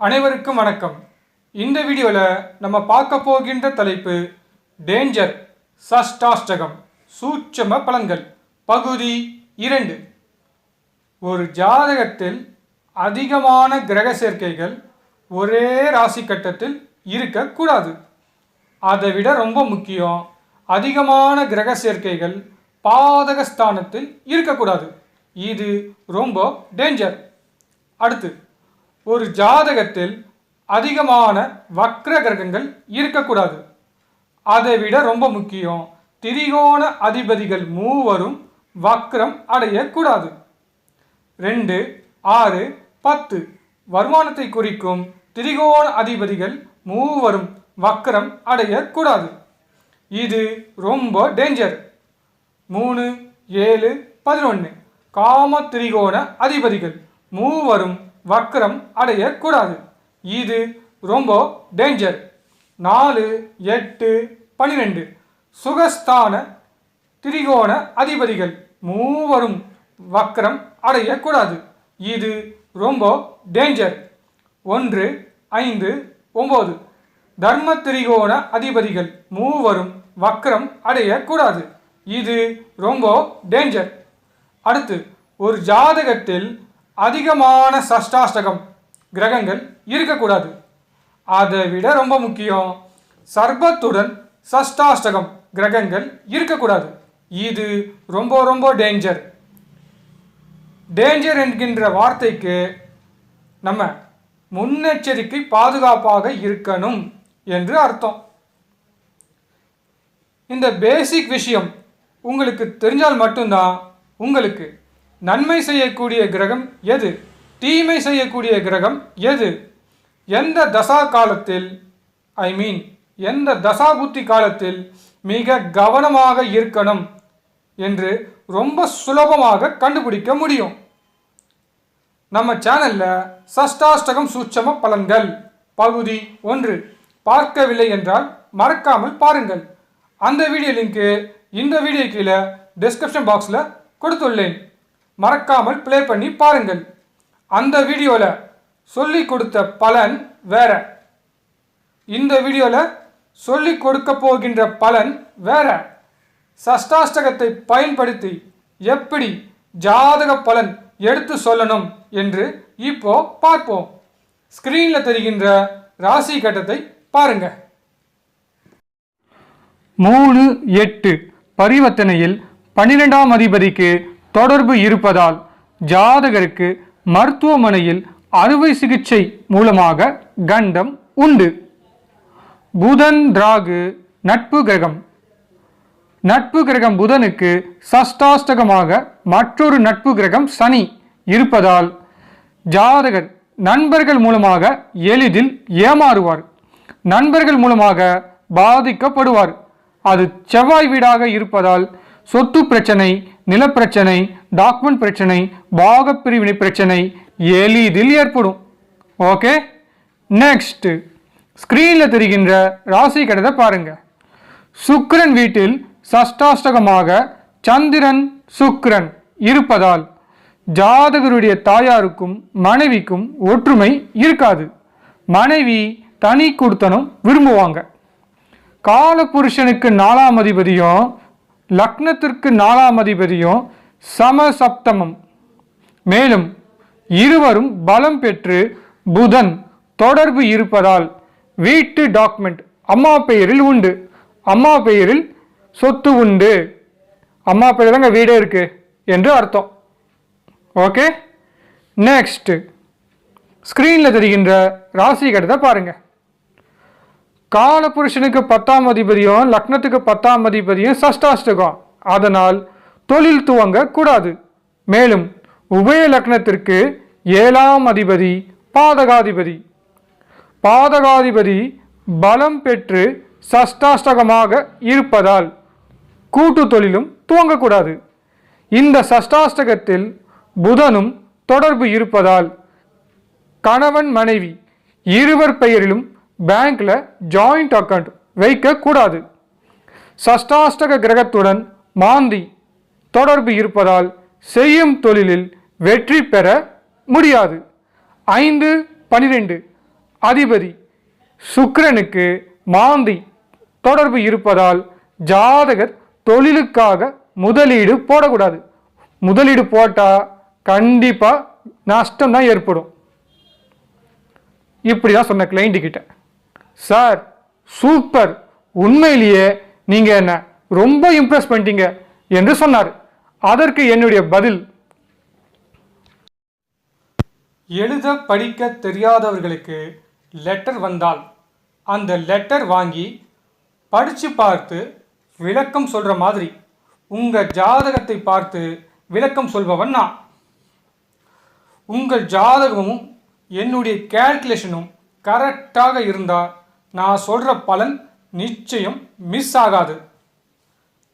அனைவருக்கும் வணக்கம். இந்த வீடியோவில் நம்ம பார்க்க போகின்ற தலைப்பு டேஞ்சர் சஷ்டாஷ்டகம் சூட்சம பலன்கள் பகுதி இரண்டு. ஒரு ஜாதகத்தில் அதிகமான கிரக சேர்க்கைகள் ஒரே ராசி கட்டத்தில் இருக்கக்கூடாது. அதை விட ரொம்ப முக்கியம் அதிகமான கிரக சேர்க்கைகள் பாதக ஸ்தானத்தில் இருக்கக்கூடாது. இது ரொம்ப டேஞ்சர் அடுத்து ஒரு ஜாதகத்தில் அதிகமான வக்ர கிரகங்கள் இருக்கக்கூடாது. அதை விட ரொம்ப முக்கியம் திரிகோண அதிபதிகள் மூவரும் வக்ரம் அடையக்கூடாது. ரெண்டு ஆறு பத்து. வருமானத்தை குறிக்கும் திரிகோண அதிபதிகள் மூவரும் வக்ரம் அடையக்கூடாது. இது ரொம்ப டேஞ்சர் மூணு ஏழு பதினொன்று காம திரிகோண அதிபதிகள் மூவரும் வக்கரம் அடையக்கூடாது. இது ரொம்ப டேஞ்சர் நாலு எட்டு பன்னிரெண்டு சுகஸ்தான திரிகோண அதிபதிகள் மூவரும் வக்கரம் அடையக்கூடாது. இது ரொம்ப டேஞ்சர் ஒன்று ஐந்து ஒம்பது. தர்ம திரிகோண அதிபதிகள் மூவரும் வக்கரம் அடையக்கூடாது. இது ரொம்ப டேஞ்சர் அடுத்து ஒரு ஜாதகத்தில் அதிகமான சஷ்டாஷ்டகம் கிரகங்கள் இருக்கக்கூடாது. அதை விட ரொம்ப முக்கியம் சர்பத்துடன் சஷ்டாஷ்டகம் கிரகங்கள் இருக்கக்கூடாது. இது ரொம்ப ரொம்ப டேஞ்சர் டேஞ்சர் என்கின்ற வார்த்தைக்கு நம்ம முன்னெச்சரிக்கை பாதுகாப்பாக இருக்கணும் என்று அர்த்தம். இந்த பேசிக் விஷயம் உங்களுக்கு தெரிஞ்சால் மட்டும்தான் உங்களுக்கு நன்மை செய்யக்கூடிய கிரகம் எது? தீமை செய்யக்கூடிய கிரகம் எது? எந்த தசா காலத்தில் ஐ மீன் எந்த தசா புத்தி காலத்தில் மிக கவனமாக இருக்கணும் என்று ரொம்ப சுலபமாக கண்டுபிடிக்க முடியும். நம்ம சேனலில் சஷ்டாஷ்டகம் சூட்சம பலன்கள் பகுதி ஒன்று. பார்க்கவில்லை என்றால் மறக்காமல் பாருங்கள். அந்த வீடியோ லிங்க்கு இந்த வீடியோ கீழே டிஸ்கிரிப்ஷன் பாக்ஸில் கொடுத்துள்ளேன். மறக்காமல் ப்ளே பண்ணி பாருங்கள். அந்த வீடியோவில் சொல்லி கொடுத்த பலன் வேற. இந்த வீடியோவில் சொல்லி கொடுக்க போகின்ற பலன் வேற. சஷ்டாஷ்டகத்தை பயன்படுத்தி எப்படி ஜாதக பலன் எடுத்து சொல்லணும் என்று இப்போ பார்ப்போம். ஸ்கிரீனில் தெரிகின்ற ராசி கட்டத்தை பாருங்க. மூணு எட்டு பரிவர்த்தனையில் பன்னிரெண்டாம் அதிபதிக்கு தொடர்பு இருப்பதால் ஜாதகருக்கு மருத்துவமனையில் அறுவை சிகிச்சை மூலமாக கண்டம் உண்டு. புதன் ராகு நட்பு கிரகம். நட்பு கிரகம் புதனுக்கு சஷ்டாஷ்டகமாக மற்றொரு நட்பு கிரகம் சனி இருப்பதால் ஜாதகர் நண்பர்கள் மூலமாக எளிதில் ஏமாறுவார். நண்பர்கள் மூலமாக பாதிக்கப்படுவார். அது செவ்வாய் வீடாக இருப்பதால் சொத்து பிரச்சனை நிலப்பிரச்சனை டாக்குமெண்ட் பிரச்சனை பாகப்பிரிவினை பிரச்சனை எளிதில் ஏற்படும். ஓகே? நெக்ஸ்ட் ஸ்க்ரீனில் தெரிகின்ற ராசி கடத்தை பாருங்கள் சுக்கிரன் வீட்டில் சஷ்டாஷ்டகமாக சந்திரன் சுக்கிரன் இருப்பதால் ஜாதகருடைய தாயாருக்கும் மனைவிக்கும் ஒற்றுமை இருக்காது. மனைவி தனி கொடுத்தனும் விரும்புவாங்க. காலபுருஷனுக்கு நாலாம் அதிபதியும் லக்னத்திற்கு நாலாம் அதிபதியும் சமசப்தமம். மேலும் இருவரும் பலம் பெற்று புதன் தொடர்பு இருப்பதால் வீட்டு டாக்குமெண்ட் அம்மா பெயரில் உண்டு. அம்மா பெயரில் சொத்து உண்டு. அம்மா பெயர் தாங்க வீடே இருக்கு என்று அர்த்தம். ஓகே? நெக்ஸ்ட் ஸ்க்ரீனில் தெரிகின்ற ராசி கட்டத்தை பாருங்கள் காலபுருஷனுக்கு பத்தாம் அதிபதியும் லக்னத்துக்கு பத்தாம் அதிபதியும் சஷ்டாஷ்டகம். அதனால் தொழில் துவங்க கூடாது மேலும் உபய லக்னத்திற்கு ஏழாம் அதிபதி பாதகாதிபதி. பாதகாதிபதி பலம் பெற்று சஷ்டாஷ்டகமாக இருப்பதால் கூட்டு தொழிலும் துவங்கக்கூடாது. இந்த சஷ்டாஷ்டகத்தில் புதனும் தொடர்பு இருப்பதால் கணவன் மனைவி இருவர் பெயரிலும் பேங்க்ல ஜாயிண்ட் அக்கௌண்ட் வைக்கக்கூடாது. சஷ்டாஷ்டக கிரகத்துடன் மாந்தி தொடர்பு இருப்பதால் செய்யும் தொழிலில் வெற்றி பெற முடியாது. ஐந்து பனிரெண்டு. அதிபதி சுக்கிரனுக்கு மாந்தி தொடர்பு இருப்பதால் ஜாதகர் தொழிலுக்காக முதலீடு போடக்கூடாது. முதலீடு போட்டால் கண்டிப்பாக நஷ்டம் தான் ஏற்படும். இப்படி தான் சொன்ன கிளைண்ட்டு கிட்ட. Sir super. உண்மையிலேயே நீங்கள் என்ன ரொம்ப இம்ப்ரெஸ் பண்ணிட்டீங்க என்று சொன்னார். அதற்கு என்னுடைய பதில். எழுத படிக்க தெரியாதவர்களுக்கு லெட்டர் வந்தால் அந்த லெட்டர் வாங்கி படித்து பார்த்து விளக்கம் சொல்கிற மாதிரி உங்கள் ஜாதகத்தை பார்த்து விளக்கம் சொல்பவன் நான். உங்கள் ஜாதகமும் என்னுடைய கேல்குலேஷனும் கரெக்டாக இருந்தால் நான் சொல்கிற பலன் நிச்சயம் மிஸ் ஆகாது.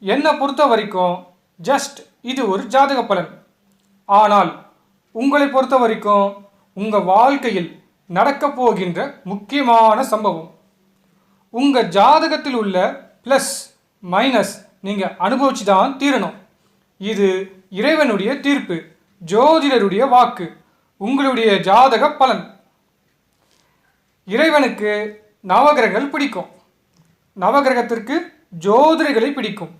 என்னை பொறுத்த வரைக்கும் ஜஸ்ட் இது ஒரு ஜாதக பலன். ஆனால் உங்களை பொறுத்த வரைக்கும் உங்கள் வாழ்க்கையில் நடக்கப் போகின்ற முக்கியமான சம்பவம். உங்கள் ஜாதகத்தில் உள்ள ப்ளஸ் மைனஸ் நீங்கள் அனுபவிச்சு தான் தீரணும். இது இறைவனுடைய தீர்ப்பு ஜோதிடருடைய வாக்கு உங்களுடைய ஜாதக பலன். இறைவனுக்கு நவகிரகங்கள் பிடிக்கும். நவகிரகத்திற்கு ஜோதிடர்களை பிடிக்கும்.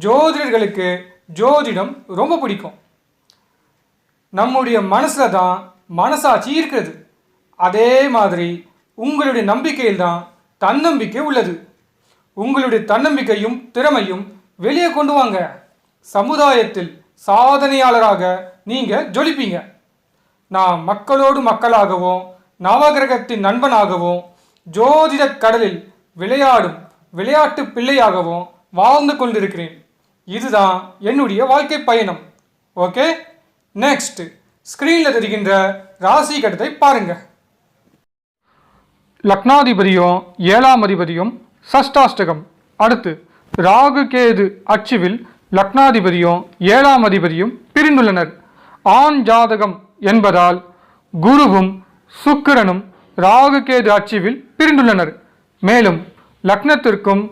ஜோதிடர்களுக்கு ஜோதிடம் ரொம்ப பிடிக்கும். நம்முடைய மனசில் தான் மனசாட்சி இருக்கிறது. அதே மாதிரி உங்களுடைய நம்பிக்கையில் தான் தன்னம்பிக்கை உள்ளது. உங்களுடைய தன்னம்பிக்கையும் திறமையும் வெளியே கொண்டு வாங்க. சமுதாயத்தில் சாதனையாளராக நீங்கள் ஜொலிப்பீங்க. நான் மக்களோடு மக்களாகவும் நவகிரகத்தின் நண்பனாகவும் ஜோதிட கடலில் விளையாடும் விளையாட்டு பிள்ளையாகவும் வாழ்ந்து கொண்டிருக்கிறேன். இதுதான் என்னுடைய வாழ்க்கை பயணம். ஓகே? நெக்ஸ்ட் ஸ்க்ரீனில் தெரிகின்ற ராசி கட்டத்தை பாருங்க. லக்னாதிபதியும் ஏழாம் அதிபதியும் சஷ்டாஷ்டகம். அடுத்து ராகு கேது அச்சுவில் லக்னாதிபதியும் ஏழாம் அதிபதியும் பிரிந்துள்ளனர். ஆண் ஜாதகம் என்பதால் குருவும் சுக்கிரனும் ராகு கேது அச்சுவில் பிரிந்துள்ளனர். மேலும் லக்னத்திற்கும்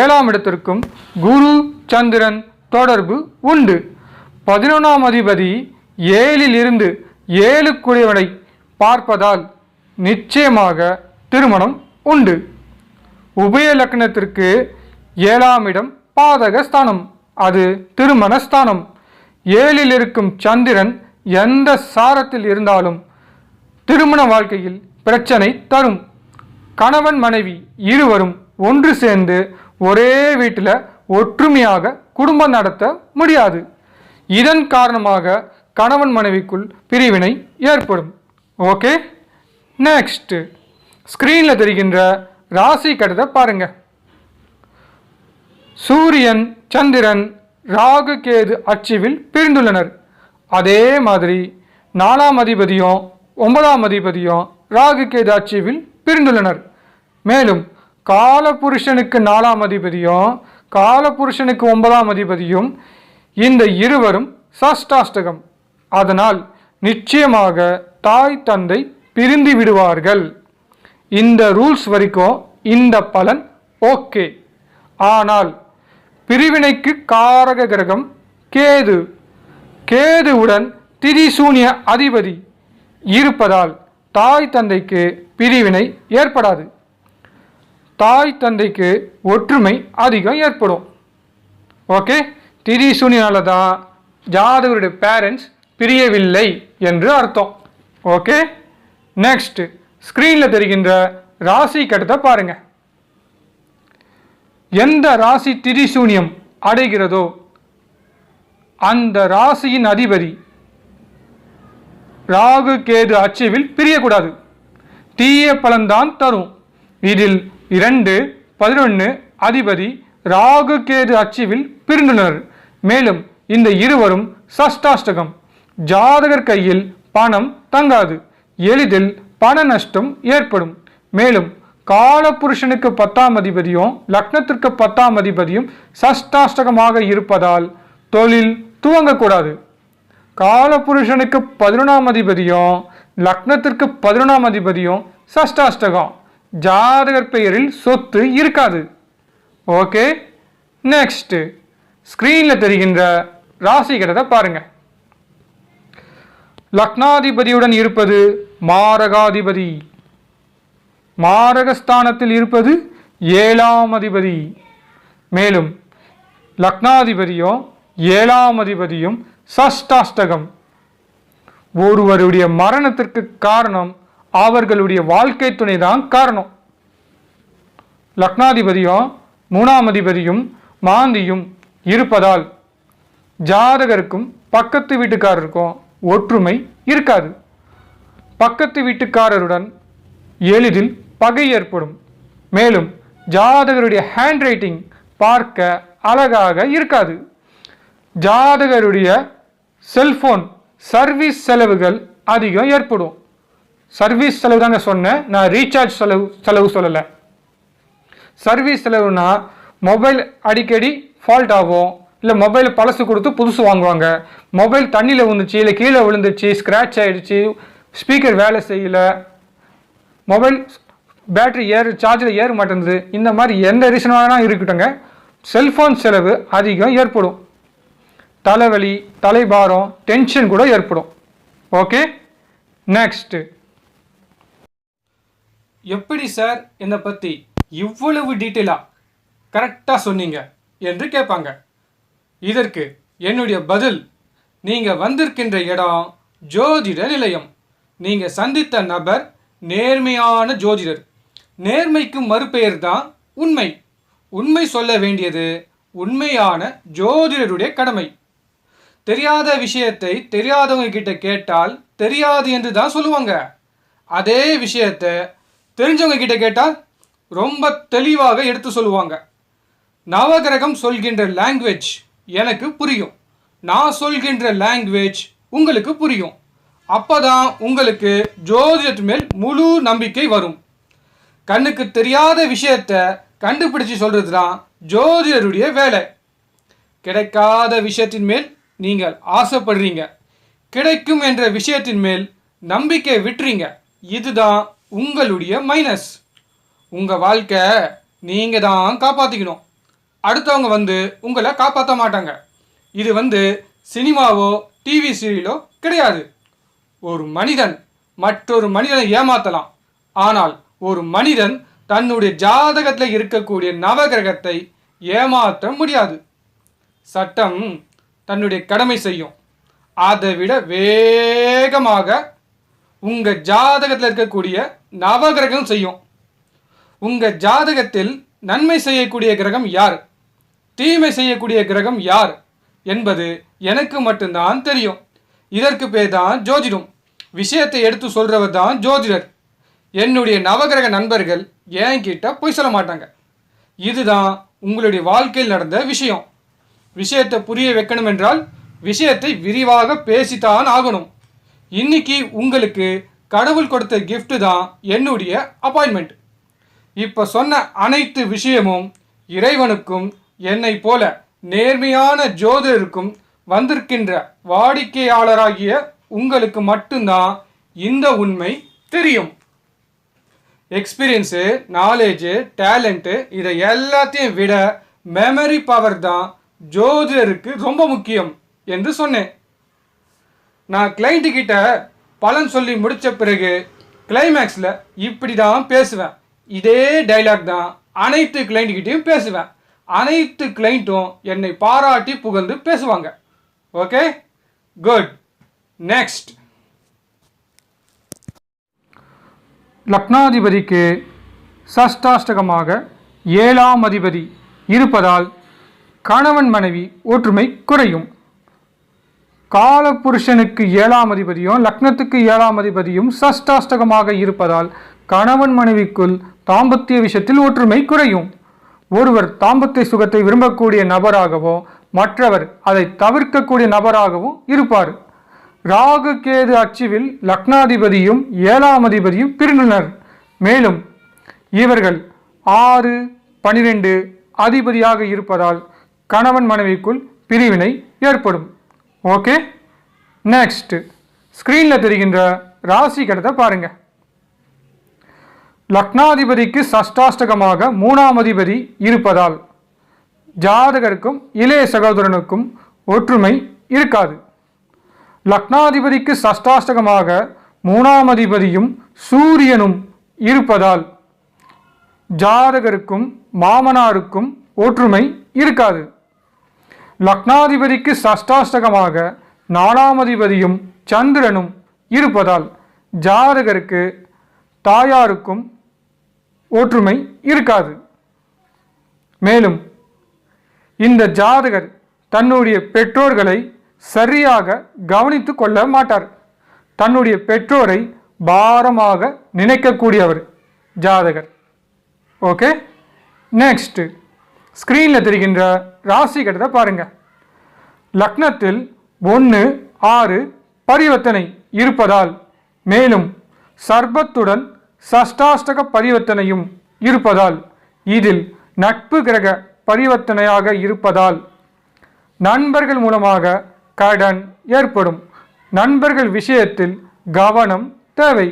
ஏழாம் இடத்திற்கும் குரு சந்திரன் தொடர்பு உண்டு. பதினொன்றாம் அதிபதி ஏழில் இருந்து ஏழுக்குரியவனை பார்ப்பதால் நிச்சயமாக திருமணம் உண்டு. உபய லக்னத்திற்கு ஏழாம் இடம் பாதக ஸ்தானம். அது திருமண ஸ்தானம். ஏழில் இருக்கும் சந்திரன் எந்த சாரத்தில் இருந்தாலும் திருமண வாழ்க்கையில் பிரச்சனை தரும். கணவன் மனைவி இருவரும் ஒன்று சேர்ந்து ஒரே வீட்டில் ஒற்றுமையாக குடும்பம் நடத்த முடியாது. இதன் காரணமாக கணவன் மனைவிக்குள் பிரிவினை ஏற்படும். ஓகே? நெக்ஸ்ட்டு ஸ்க்ரீனில் தெரிகின்ற ராசி கடத்தை பாருங்கள் சூரியன் சந்திரன் ராகு கேது அச்சுவில் பிரிந்துள்ளனர். அதே மாதிரி நாலாம் அதிபதியும் ஒன்பதாம் அதிபதியும் ராகு கேது ஆட்சியில் பிரிந்துள்ளனர். மேலும் காலபுருஷனுக்கு நாலாம் அதிபதியும் காலபுருஷனுக்கு ஒன்பதாம் அதிபதியும் இந்த இருவரும் சஷ்டாஷ்டகம். அதனால் நிச்சயமாக தாய் தந்தை பிரிந்து விடுவார்கள். இந்த ரூல்ஸ் வரைக்கும் இந்த பலன் ஓகே. ஆனால் பிரிவினைக்கு காரக கிரகம் கேது. கேதுவுடன் திரிசூனிய அதிபதி இருப்பதால் தாய் தந்தைக்கு பிரிவினை ஏற்படாது. தாய் தந்தைக்கு ஒற்றுமை அதிகம் ஏற்படும். ஓகே? திரிசூனியால தான் ஜாதகருடைய பேரண்ட்ஸ் பிரியவில்லை என்று அர்த்தம். ஓகே? நெக்ஸ்ட் ஸ்க்ரீனில் தெரிகின்ற ராசி கட்டத்தை பாருங்க. எந்த ராசி திரிசூனியம் அடைகிறதோ அந்த ராசியின் அதிபதி ராகு கேது அச்சுவில் பிரியக்கூடாது. தீய பலன்தான் தரும். இதில் இரண்டு பதினொன்று அதிபதி ராகு கேது அச்சுவில் பிரிந்துள்ளனர். மேலும் இந்த இருவரும் சஷ்டாஷ்டகம். ஜாதகர் கையில் பணம் தங்காது. எளிதில் பண நஷ்டம் ஏற்படும். மேலும் காலபுருஷனுக்கு பத்தாம் அதிபதியும் லக்னத்திற்கு பத்தாம் அதிபதியும் சஷ்டாஷ்டகமாக இருப்பதால் தொழில் துவங்கக்கூடாது. காலபுருஷனுக்கு பதினொன்றாம் அதிபதியும் லக்னத்திற்கு பதினொன்றாம் அதிபதியும் சஷ்டாஷ்டகம். ஜாதகர் பெயரில் சொத்து இருக்காது. ஓகே நெக்ஸ்ட்டு ஸ்க்ரீனில் தெரிகின்ற ராசிகிறத பாருங்கள் லக்னாதிபதியுடன் இருப்பது மாரகாதிபதி. மாரகஸ்தானத்தில் இருப்பது ஏழாம் அதிபதி. மேலும் லக்னாதிபதியும் ஏழாம் அதிபதியும் சஷ்டாஷ்டகம். ஒருவருடைய மரணத்திற்கு காரணம் அவர்களுடைய வாழ்க்கை துணை தான் காரணம். லக்னாதிபதியும் மூணாம் அதிபதியும் மாந்தியும் இருப்பதால் ஜாதகருக்கும் பக்கத்து வீட்டுக்காரருக்கும் ஒற்றுமை இருக்காது. பக்கத்து வீட்டுக்காரருடன் எளிதில் பகை ஏற்படும். மேலும் ஜாதகருடைய ஹேண்ட் ரைட்டிங் பார்க்க அழகாக இருக்காது. ஜாதகருடைய செல்ஃபோன் சர்வீஸ் செலவுகள் அதிகம் ஏற்படும். சர்வீஸ் செலவு தாங்க சொன்னேன். நான் ரீசார்ஜ் செலவு செலவு சொல்லலை. சர்வீஸ் செலவுனா மொபைல் அடிக்கடி ஃபால்ட் ஆகும். இல்லை மொபைல் பழசு கொடுத்து புதுசு வாங்குவாங்க. மொபைல் தண்ணியில் விழுந்துச்சு இல்லை கீழே விழுந்துச்சு ஸ்க்ராட்ச் ஆகிடுச்சு ஸ்பீக்கர் வேலை செய்யலை. மொபைல் பேட்டரி ஏறு சார்ஜில் ஏற மாட்டேங்குது. இந்த மாதிரி எந்த ரீசனாக இருக்கட்டும்ங்க. இருக்கட்டுங்க செல்ஃபோன் செலவு அதிகம் ஏற்படும். தலைவலி தலைபாரம் டென்ஷன் கூட ஏற்படும். ஓகே நெக்ஸ்ட்டு எப்படி சார் என்னை பற்றி இவ்வளவு டீட்டெயிலாக கரெக்டாக சொன்னீங்க என்று கேட்பாங்க. இதற்கு என்னுடைய பதில் நீங்கள் வந்திருக்கின்ற இடம் ஜோதிட நிலையம். நீங்கள் சந்தித்த நபர் நேர்மையான ஜோதிடர். நேர்மைக்கு மறுபெயர் தான் உண்மை. உண்மை சொல்ல வேண்டியது உண்மையான ஜோதிடருடைய கடமை. தெரியாத விஷயத்தை தெரியாதவங்க கிட்ட கேட்டால் தெரியாது என்று தான் சொல்லுவாங்க. அதே விஷயத்தை தெரிஞ்சவங்க கிட்ட கேட்டால் ரொம்ப தெளிவாக எடுத்து சொல்லுவாங்க. நவகிரகம் சொல்கின்ற லாங்குவேஜ் எனக்கு புரியும். நான் சொல்கின்ற லாங்குவேஜ் உங்களுக்கு புரியும். அப்பதான் உங்களுக்கு ஜோதிடத்து மேல் முழு நம்பிக்கை வரும். கண்ணுக்கு தெரியாத விஷயத்த கண்டுபிடிச்சு சொல்றது தான் ஜோதிடருடைய வேலை. கிடைக்காத விஷயத்தின் மேல் நீங்கள் ஆசைப்படுறீங்க. கிடைக்கும் என்ற விஷயத்தின் மேல் நம்பிக்கை விட்டுறீங்க. இதுதான் உங்களுடைய மைனஸ் உங்கள் வாழ்க்கை நீங்கள் தான் காப்பாற்றிக்கணும் அடுத்தவங்க வந்து உங்களை காப்பாற்ற மாட்டாங்க. இது வந்து சினிமாவோ டிவி சீரியலோ கிடையாது. ஒரு மனிதன் மற்றொரு மனிதனை ஏமாற்றலாம் ஆனால் ஒரு மனிதன் தன்னுடைய ஜாதகத்தில் இருக்கக்கூடிய நவகிரகத்தை ஏமாற்ற முடியாது. சட்டம் தன்னுடைய கடமை செய்யும். அதை விட வேகமாக உங்கள் ஜாதகத்தில் இருக்கக்கூடிய நவகிரகம் செய்யும். உங்கள் ஜாதகத்தில் நன்மை செய்யக்கூடிய கிரகம் யார்? தீமை செய்யக்கூடிய கிரகம் யார்? என்பது எனக்கு மட்டும்தான் தெரியும். இதற்கு பேர் தான் ஜோதிடம். விஷயத்தை எடுத்து சொல்கிறவர் தான் ஜோதிடர். என்னுடைய நவகிரக நண்பர்கள் என்கிட்ட பொய் சொல்ல மாட்டாங்க. இதுதான் உங்களுடைய வாழ்க்கையில் நடந்த விஷயம். விஷயத்தை புரிய வைக்கணும் என்றால் விஷயத்தை விரிவாக பேசித்தான் ஆகணும். இன்னைக்கு உங்களுக்கு கடவுள் கொடுத்த கிஃப்ட்டு தான் என்னுடைய அப்பாயின்மெண்ட் இப்போ சொன்ன அனைத்து விஷயமும் இறைவனுக்கும் என்னை போல நேர்மையான ஜோதிடருக்கும் வந்திருக்கின்ற வாடிக்கையாளராகிய உங்களுக்கு மட்டும்தான் இந்த உண்மை தெரியும். எக்ஸ்பீரியன்ஸு நாலேஜு டேலண்ட்டு இதை எல்லாத்தையும் விட மெமரி பவர் தான் ஜோதிடருக்கு ரொம்ப முக்கியம் என்று சொன்னேன். நான் கிளைண்ட்டு கிட்ட பலன் சொல்லி முடித்த பிறகு கிளைமேக்ஸில் இப்படி தான் பேசுவேன். இதே டைலாக் தான் அனைத்து கிளைண்ட்டுக்கிட்டையும் பேசுவேன். அனைத்து கிளைண்ட்டும் என்னை பாராட்டி புகழ்ந்து பேசுவாங்க. ஓகே குட் நெக்ஸ்ட் லக்னாதிபதிக்கு சஷ்டாஷ்டகமாக ஏழாம் அதிபதி இருப்பதால் கணவன் மனைவி ஒற்றுமை குறையும். காலபுருஷனுக்கு ஏழாம் அதிபதியும் லக்னத்துக்கு ஏழாம் அதிபதியும் சஷ்டாஷ்டகமாக இருப்பதால் கணவன் மனைவிக்குள் தாம்பத்திய விஷயத்தில் ஒற்றுமை குறையும். ஒருவர் தாம்பத்திய சுகத்தை விரும்பக்கூடிய நபராகவோ மற்றவர் அதை தவிர்க்கக்கூடிய நபராகவும் இருப்பார். ராகு கேது அச்சுவில் லக்னாதிபதியும் ஏழாம் அதிபதியும் பிரிந்தனர். மேலும் இவர்கள் ஆறு பனிரெண்டு அதிபதியாக இருப்பதால் கணவன் மனைவிக்குள் பிரிவினை ஏற்படும். ஓகே? நெக்ஸ்ட் ஸ்க்ரீனில் தெரிகின்ற ராசி கடத்தை பாருங்க. லக்னாதிபதிக்கு சஷ்டாஷ்டகமாக மூணாம் அதிபதி இருப்பதால் ஜாதகருக்கும் இளைய சகோதரனுக்கும் ஒற்றுமை இருக்காது. லக்னாதிபதிக்கு சஷ்டாஷ்டகமாக மூணாம் அதிபதியும் சூரியனும் இருப்பதால் ஜாதகருக்கும் மாமனாருக்கும் ஒற்றுமை இருக்காது. லக்னாதிபதிக்கு சஷ்டாஷ்டகமாக நாலாம் அதிபதியும் சந்திரனும் இருப்பதால் ஜாதகருக்கு தாயாருக்கும் ஒற்றுமை இருக்காது. மேலும் இந்த ஜாதகர் தன்னுடைய பெற்றோர்களை சரியாக கவனித்து கொள்ள மாட்டார். தன்னுடைய பெற்றோரை பாரமாக நினைக்கக்கூடியவர் ஜாதகர். ஓகே? நெக்ஸ்ட்டு ஸ்க்ரீனில் தெரிகின்ற ராசி கட்டத்தை பாருங்கள் லக்னத்தில் ஒன்று ஆறு பரிவர்த்தனை இருப்பதால் மேலும் சர்பத்துடன் சஷ்டாஷ்டக பரிவர்த்தனையும் இருப்பதால் இதில் நட்பு கிரக பரிவர்த்தனையாக இருப்பதால் நண்பர்கள் மூலமாக கடன் ஏற்படும். நண்பர்கள் விஷயத்தில் கவனம் தேவை.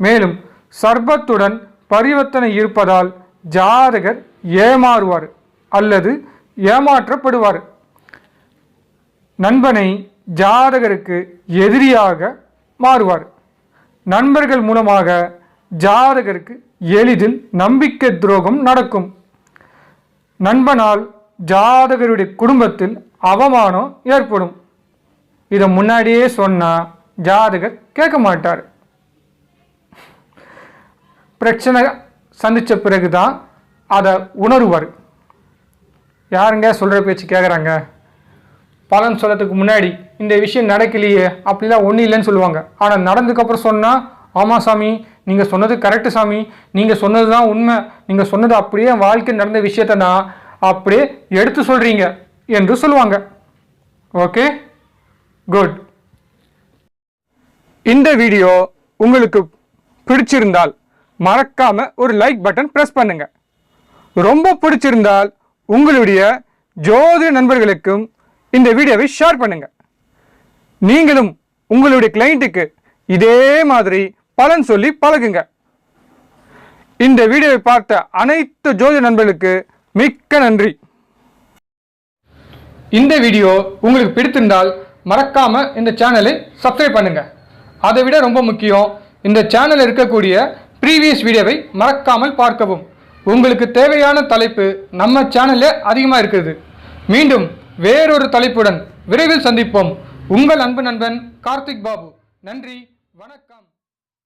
மேலும் சர்பத்துடன் பரிவர்த்தனை இருப்பதால் ஜாதகர் ஏமாறுவார். அல்லது ஏமாற்றப்படுவார். நண்பனை ஜாதகருக்கு எதிரியாக மாறுவார். நண்பர்கள் மூலமாக ஜாதகருக்கு எளிதில் நம்பிக்கை துரோகம் நடக்கும். நண்பனால் ஜாதகருடைய குடும்பத்தில் அவமானம் ஏற்படும். இதை முன்னாடியே சொன்னால் ஜாதகர் கேட்க மாட்டார். பிரச்சனை சந்தித்த பிறகு தான் அதை உணருவார். யாருங்க சொல்கிற பேச்சு கேட்குறாங்க பலன் சொல்கிறதுக்கு முன்னாடி இந்த விஷயம் நடக்கலையே அப்படிலாம் ஒன்றும் இல்லைன்னு சொல்லுவாங்க. ஆனால் நடந்ததுக்கப்புறம் சொன்னால் ஆமாம் சாமி நீங்கள் சொன்னது கரெக்டு சாமி. நீங்கள் சொன்னது தான் உண்மை. நீங்கள் சொன்னது அப்படியே வாழ்க்கை நடந்த விஷயத்தை நான் அப்படியே எடுத்து சொல்கிறீங்க என்று சொல்லுவாங்க. ஓகே? குட். இந்த வீடியோ உங்களுக்கு பிடிச்சிருந்தால் மறக்காமல் ஒரு லைக் பட்டன் ப்ரெஸ் பண்ணுங்கள் ரொம்ப பிடிச்சிருந்தால் உங்களுடைய ஜோதிட நண்பர்களுக்கும் இந்த வீடியோவை ஷேர் பண்ணுங்க. நீங்களும் உங்களுடைய கிளைண்ட்டுக்கு இதே மாதிரி பலன் சொல்லி பழகுங்க. இந்த வீடியோவை பார்த்த அனைத்து ஜோதிட நண்பர்களுக்கு மிக்க நன்றி. இந்த வீடியோ உங்களுக்கு பிடித்திருந்தால் மறக்காம இந்த சேனலை சப்ஸ்கிரைப் பண்ணுங்க. அதை விட ரொம்ப முக்கியம் இந்த சேனலில் இருக்கக்கூடிய ப்ரீவியஸ் வீடியோவை மறக்காமல் பார்க்கவும். உங்களுக்கு தேவையான தலைப்பு நம்ம சேனல்ல அதிகமாக இருக்குது மீண்டும் வேறொரு தலைப்புடன் விரைவில் சந்திப்போம். உங்கள் அன்பு நண்பன் கார்த்திக் பாபு. நன்றி வணக்கம்.